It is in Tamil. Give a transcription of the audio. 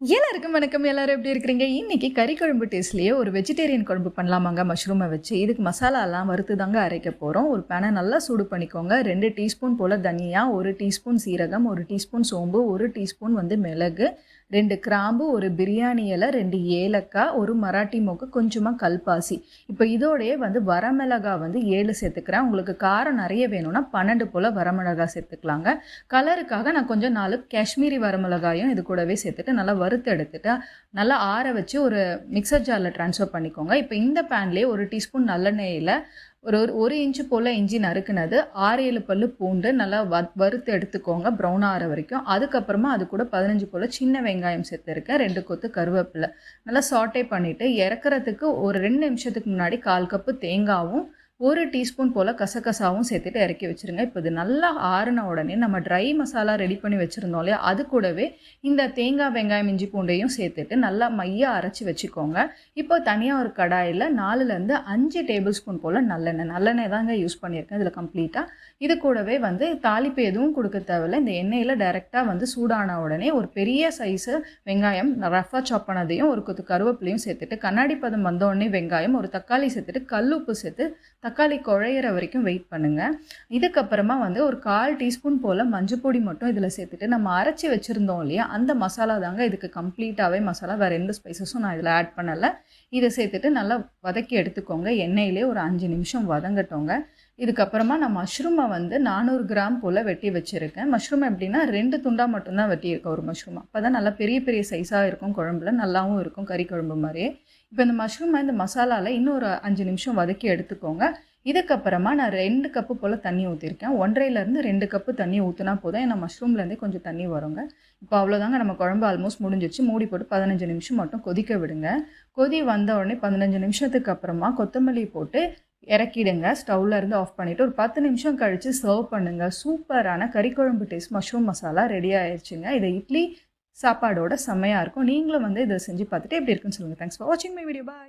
எல்லாருக்கும் வணக்கம். எல்லாரும் எப்படி இருக்கிறீங்க? இன்னைக்கு கறி குழம்பு டேஸ்ட்லேயே ஒரு வெஜிடேரியன் குழம்பு பண்ணலாமாங்க? மஷ்ரூமை வச்சு இதுக்கு மசாலாலாம் வறுத்து தாங்க அரைக்க போகிறோம் ஒரு பேனை நல்லா சூடு பண்ணிக்கோங்க. ரெண்டு டீஸ்பூன் போல் தனியா ஒரு டீஸ்பூன் சீரகம் ஒரு டீஸ்பூன் சோம்பு ஒரு டீஸ்பூன் வந்து மிளகு ரெண்டு கிராம்பு ஒரு பிரியாணி இலை ரெண்டு ஏலக்காய் ஒரு மராட்டி மொக்கு கொஞ்சமாக கல்பாசி. இப்போ இதோடயே வந்து வரமிளகா வந்து ஏழு சேர்த்துக்கிறேன். உங்களுக்கு காரம் நிறைய வேணும்னா பன்னெண்டு போல் வரமிளகா சேர்த்துக்கலாங்க. கலருக்காக நான் கொஞ்சம் நாலு காஷ்மீரி வரமிளகாயும் இது கூடவே சேர்த்துட்டு நல்லா வறுத்து எடுத்துட்டு நல்லா ஆற வச்சு ஒரு மிக்சர் ஜாரில் ட்ரான்ஸ்ஃபர் பண்ணிக்கோங்க. இப்போ இந்த பேன்லேயே ஒரு டீஸ்பூன் நல்லெண்ணெயில் ஒரு ஒரு ஒரு இன்ச்சு போல் இஞ்சி நறுக்குனது ஆறு ஏழு பல்லு பூண்டு நல்லா வ வறுத்து எடுத்துக்கோங்க ப்ரௌன் ஆற வரைக்கும். அதுக்கப்புறமா அது கூட பதினஞ்சு போல் சின்ன வெங்காயம் சேர்த்துருக்கேன் ரெண்டு கொத்து கருவேப்பிலை. நல்லா சாட்டே பண்ணிவிட்டு இறக்குறதுக்கு ஒரு ரெண்டு நிமிஷத்துக்கு முன்னாடி கால் கப்பு தேங்காவும் ஒரு டீஸ்பூன் போல் கசகசாவும் சேர்த்துட்டு இறக்கி வச்சுருங்க. இப்போ இது நல்லா ஆறின உடனே நம்ம ட்ரை மசாலா ரெடி பண்ணி வச்சுருந்தோம் இல்லையா? அது கூடவே இந்த தேங்காய் வெங்காயம் இஞ்சி பூண்டையும் சேர்த்துட்டு நல்லா மைய அரைச்சி வச்சுக்கோங்க. இப்போ தனியாக ஒரு கடாயில் நாலுலேருந்து அஞ்சு டேபிள் ஸ்பூன் போல் நல்லெண்ணெய். நல்லெண்ணெய் தாங்க யூஸ் பண்ணியிருக்கேன் இதில் கம்ப்ளீட்டாக இது கூடவே வந்து தாளிப்பு எதுவும் கொடுக்க தேவையில்ல. இந்த எண்ணெயில் டைரெக்டாக வந்து சூடான உடனே ஒரு பெரிய சைஸு வெங்காயம் ரஃபாக சாப் பண்ணதையும் ஒரு கொத்து கருவேப்பிலையும் சேர்த்துட்டு கண்ணாடி பதம் வந்த உடனே வெங்காயம் ஒரு தக்காளி சேர்த்துட்டு கல் உப்பு சேர்த்து தக்காளி குழையிற வரைக்கும் வெயிட் பண்ணுங்கள் இதுக்கப்புறமா வந்து ஒரு கால் டீஸ்பூன் போல் மஞ்சப்பொடி மட்டும் இதில் சேர்த்துட்டு நம்ம அரைச்சி வச்சுருந்தோம் இல்லையா அந்த மசாலா தாங்க இதுக்கு கம்ப்ளீட்டாகவே மசாலா வேறு எந்த ஸ்பைசஸும் நான் இதில் ஆட் பண்ணலை. இதை சேர்த்துட்டு நல்லா வதக்கி எடுத்துக்கோங்க. எண்ணெயிலே ஒரு அஞ்சு நிமிஷம் வதங்கட்டோங்க. இதுக்கப்புறமா நான் மஷ்ரூமை வந்து நானூறு கிராம் போல் வெட்டி வச்சுருக்கேன். மஷ்ரூம் எப்படின்னா ரெண்டு துண்டாக மட்டும்தான் வெட்டியிருக்கேன் ஒரு மஷ்ரூம் அப்போ தான் நல்லா பெரிய பெரிய சைஸாக இருக்கும் குழம்புல. நல்லாவும் இருக்கும் கறி குழம்பு மாதிரியே. இப்போ இந்த மஷ்ரூமை இந்த மசாலாவில் இன்னும் ஒரு அஞ்சு நிமிஷம் வதக்கி எடுத்துக்கோங்க. இதுக்கப்புறமா நான் ரெண்டு கப்பு போல் தண்ணி ஊற்றிருக்கேன் ஒன்றரைலேருந்து ரெண்டு கப்பு தண்ணி ஊற்றினா போதும். ஏன்னா மஷ்ரூம்லேருந்தே கொஞ்சம் தண்ணி வருங்க. இப்போ அவ்வளோதாங்க நம்ம குழம்பு ஆல்மோஸ்ட் முடிஞ்சிச்சு மூடி போட்டு பதினஞ்சு நிமிஷம் மட்டும் கொதிக்க விடுங்க. கொதி வந்த உடனே பதினஞ்சு நிமிஷத்துக்கு அப்புறமா கொத்தமல்லி போட்டு இறக்கிடுங்க ஸ்டவ்வில் இருந்து ஆஃப் பண்ணிவிட்டு ஒரு பத்து நிமிஷம் கழித்து சர்வ் பண்ணுங்கள் சூப்பரான கறிக்குழம்பு டேஸ்ட் மஷ்ரூம் மசாலா ரெடி ஆயிடுச்சுங்க இதை இட்லி சாப்பாடோட செம்மையாக இருக்கும். நீங்களும் வந்து இதை செஞ்சு பார்த்துட்டு எப்படி இருக்குன்னு சொல்லுங்கள் தேங்க்ஸ் ஃபார் வாட்சிங் மை வீடியோ பாய்